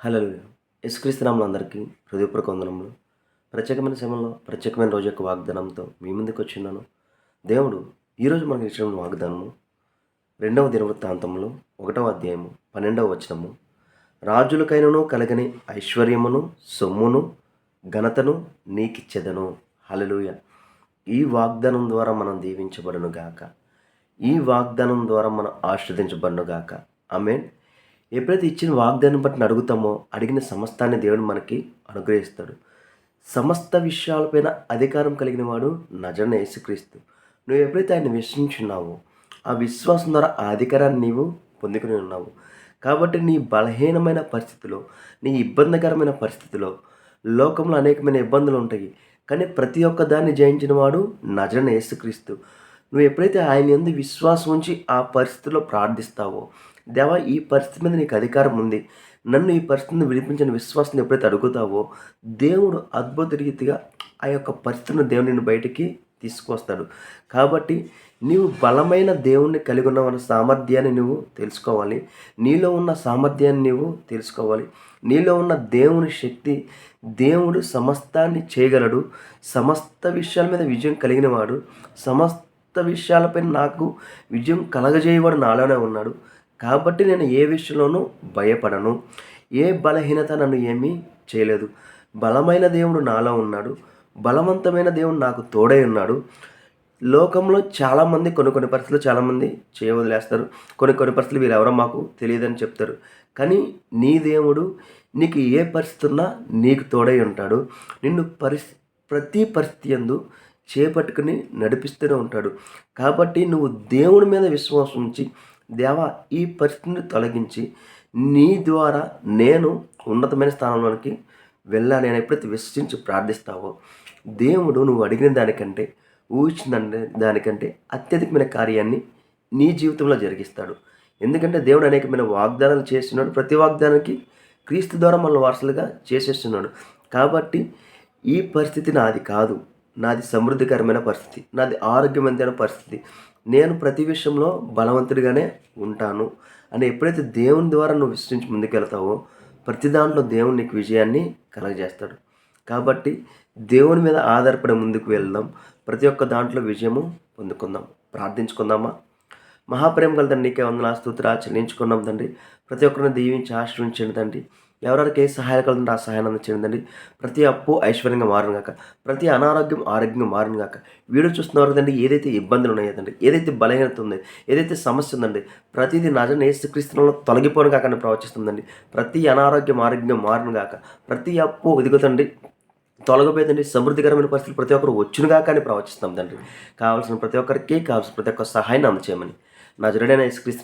Hello యశ్క్రీస్తునాములు అందరికీ హృదయపూర్వక వందనములు. ప్రత్యేకమైన సమయంలో ప్రత్యేకమైన రోజు యొక్క వాగ్దానంతో మీ ముందుకు వచ్చిన్నాను దేవుడు ఈరోజు మనకు ఇచ్చిన వాగ్దానము రెండవ దినవృత్తాంతంలో ఒకటవ అధ్యాయము పన్నెండవ వచనము. రాజులకైనను కలగని ఐశ్వర్యమును సొమ్మును ఘనతను నీకిచ్చెదను. హలలుయ ఈ వాగ్దానం ద్వారా మనం దీవించబడును గాక ఈ వాగ్దానం ద్వారా మనం ఆశ్రదించబడును గాక ఆమెన్. ఎప్పుడైతే ఇచ్చిన వాగ్దానం బట్టి అడుగుతామో అడిగిన సమస్తాన్ని దేవుడు మనకి అనుగ్రహిస్తాడు. సమస్త విషయాలపైన అధికారం కలిగిన వాడు నజన యేసుక్రీస్తు. నువ్వు ఎప్పుడైతే ఆయన విశ్వసించున్నావో ఆ విశ్వాసం ద్వారా ఆ అధికారాన్ని నీవు పొందుకుని ఉన్నావు. కాబట్టి నీ బలహీనమైన పరిస్థితిలో నీ ఇబ్బందికరమైన పరిస్థితిలో లోకంలో అనేకమైన ఇబ్బందులు ఉంటాయి. కానీ ప్రతి ఒక్క దాన్ని జయించిన వాడు నజన యేసుక్రీస్తు. నువ్వు ఎప్పుడైతే ఆయన ఎందు విశ్వాసం ఉంచి ఆ పరిస్థితిలో ప్రార్థిస్తావో దేవా ఈ పరిస్థితి మీద నీకు అధికారం ఉంది. నన్ను ఈ పరిస్థితిని విడిపించిన విశ్వాసం ఎప్పుడైతే అడుగుతావో దేవుడు అద్భుత రీతిగా ఆ యొక్క పరిస్థితిని దేవుని బయటికి తీసుకొస్తాడు కాబట్టి నీవు బలమైన దేవుణ్ణి కలిగి ఉన్న సామర్థ్యాన్ని నువ్వు తెలుసుకోవాలి. నీలో ఉన్న సామర్థ్యాన్ని నువ్వు తెలుసుకోవాలి. నీలో ఉన్న దేవుని శక్తి దేవుడు సమస్తాన్ని చేయగలడు. సమస్త విషయాల మీద విజయం కలిగిన వాడు సమస్త విషయాలపై నాకు విజయం కలగజేయవాడు నాలోనే ఉన్నాడు. కాబట్టి నేను ఏ విషయంలోనూ భయపడను. ఏ బలహీనత నన్ను ఏమీ చేయలేదు. బలమైన దేవుడు నాలో ఉన్నాడు. బలవంతమైన దేవుడు నాకు తోడై ఉన్నాడు. లోకంలో చాలామంది కొన్ని కొన్ని పరిస్థితులు చాలామంది చేయ వదిలేస్తారు. కొన్ని కొన్ని పరిస్థితులు వీళ్ళెవరో మాకు తెలియదని చెప్తారు. కానీ నీ దేవుడు నీకు ఏ పరిస్థితి ఉన్నా నీకు తోడై ఉంటాడు. నిన్ను పరిస్ ప్రతి పరిస్థితి ఎందు చేపట్టుకుని నడిపిస్తూనే ఉంటాడు. కాబట్టి నువ్వు దేవుని మీద విశ్వాసం ఉంచి దేవా ఈ పరిస్థితిని తొలగించి నీ ద్వారా నేను ఉన్నతమైన స్థానంలోనికి వెళ్ళాలి అని ఎప్పుడైతే విశ్వసించి ప్రార్థిస్తావో దేవుడు నువ్వు అడిగిన దానికంటే ఊహించిన దానికంటే అత్యధికమైన కార్యాన్ని నీ జీవితంలో జరిగిస్తాడు. ఎందుకంటే దేవుడు అనేకమైన వాగ్దానాలు చేస్తున్నాడు. ప్రతి వాగ్దానానికి క్రీస్తు ద్వారా మన వారసులుగా చేసేస్తున్నాడు. కాబట్టి ఈ పరిస్థితి నాది కాదు. నాది సమృద్ధికరమైన పరిస్థితి నాది ఆరోగ్యవంతమైన పరిస్థితి. నేను ప్రతి విషయంలో బలవంతుడిగానే ఉంటాను అని ఎప్పుడైతే దేవుని ద్వారా నువ్వు విశ్వించి ముందుకెళ్తావో ప్రతి దాంట్లో దేవుడు నీకు విజయాన్ని కలగజేస్తాడు. కాబట్టి దేవుని మీద ఆధారపడి ముందుకు వెళ్దాం. ప్రతి ఒక్క దాంట్లో విజయము పొందుకుందాం. ప్రార్థించుకుందామా? మహాప్రేమ గల తండ్రి నీకే వందల స్తోత్ర చెల్లించుకున్నాం తండ్రి. ప్రతి ఒక్కరిని దీవించి ఆశ్రయించండి తండ్రి. ఎవరెవరికి ఏ సహాయం కలుగుతుందో ఆ సహాయాన్ని అందించండి. ప్రతి అప్పు ఐశ్వర్యంగా మారినగాక ప్రతి అనారోగ్యం ఆరోగ్యంగా మారినగాక వీడియో చూస్తున్నవారు తండ్రి ఏదైతే ఇబ్బందులు ఉన్నాయో ఏదైతే బలహీనత ఉంది ఏదైతే సమస్య ఉందండి ప్రతిదీ నజన ఏసుక్రీస్తులలో తొలగిపోను కాక ప్రవచిస్తుందండి. ప్రతి అనారోగ్యం ఆరోగ్యం మారును ప్రతి అప్పు ఎదుగుతండి తొలగపోయిందండి సమృద్ధికరమైన పరిస్థితులు ప్రతి ఒక్కరు వచ్చునుగా కానీ ప్రవచిస్తాం తండ్రి. కావాల్సిన ప్రతి ఒక్కరికి కావాల్సిన ప్రతి ఒక్క సహాయాన్ని అందచేయమని. నా జరుడైన యేసుక్రీస్తు